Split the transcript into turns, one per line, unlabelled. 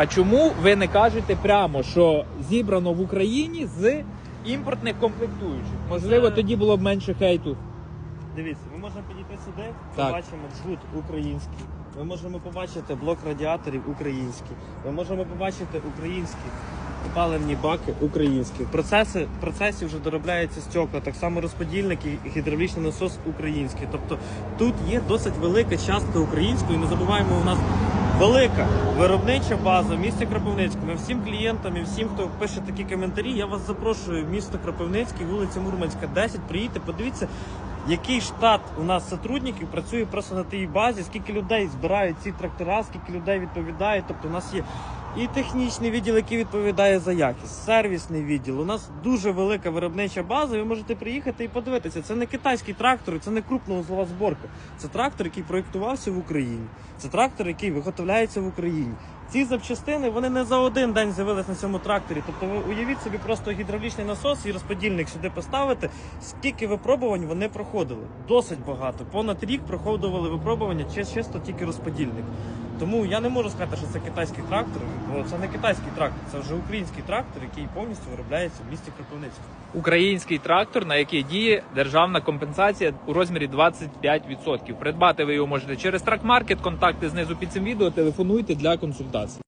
А чому ви не кажете прямо, що зібрано в Україні з імпортних комплектуючих? Можливо,
Це-
тоді було б менше хейту.
Дивіться, ми можемо підійти сюди,
Так.
побачимо джут український. Ми можемо побачити блок радіаторів український. Ми можемо побачити українські паливні баки українські. Процеси, в процесі вже доробляється стекла, так само розподільник і гідравлічний насос український. Тобто тут є досить велика частка української. Не забуваємо, у нас велика виробнича база в місті Кропивницькому. Всім клієнтам і всім, хто пише такі коментарі, я вас запрошую в місто Кропивницький, вулиця Мурманська, 10. Приїдьте, подивіться, який штат у нас сотрудників працює просто на тій базі, скільки людей збирають ці трактора, скільки людей відповідає. Тобто у нас є і технічний відділ, який відповідає за якість, сервісний відділ. У нас дуже велика виробнича база. Ви можете приїхати і подивитися. Це не китайський трактор, це не крупноузлова зборка. Це трактор, який проєктувався в Україні. Це трактор, який виготовляється в Україні. Ці запчастини вони не за один день з'явились на цьому тракторі. Тобто ви уявіть собі просто гідравлічний насос і розподільник сюди поставити. Скільки випробувань вони проходили? Досить багато. Понад рік проходили випробування чисто тільки розподільник. Тому я не можу сказати, що це китайський трактор, бо це не китайський трактор, це вже український трактор, який повністю виробляється в місті Кропивницькому.
Український трактор, на який діє державна компенсація у розмірі 25%. Придбати ви його можете через тракмаркет. Контакти знизу під цим відео. Телефонуйте для консультацій.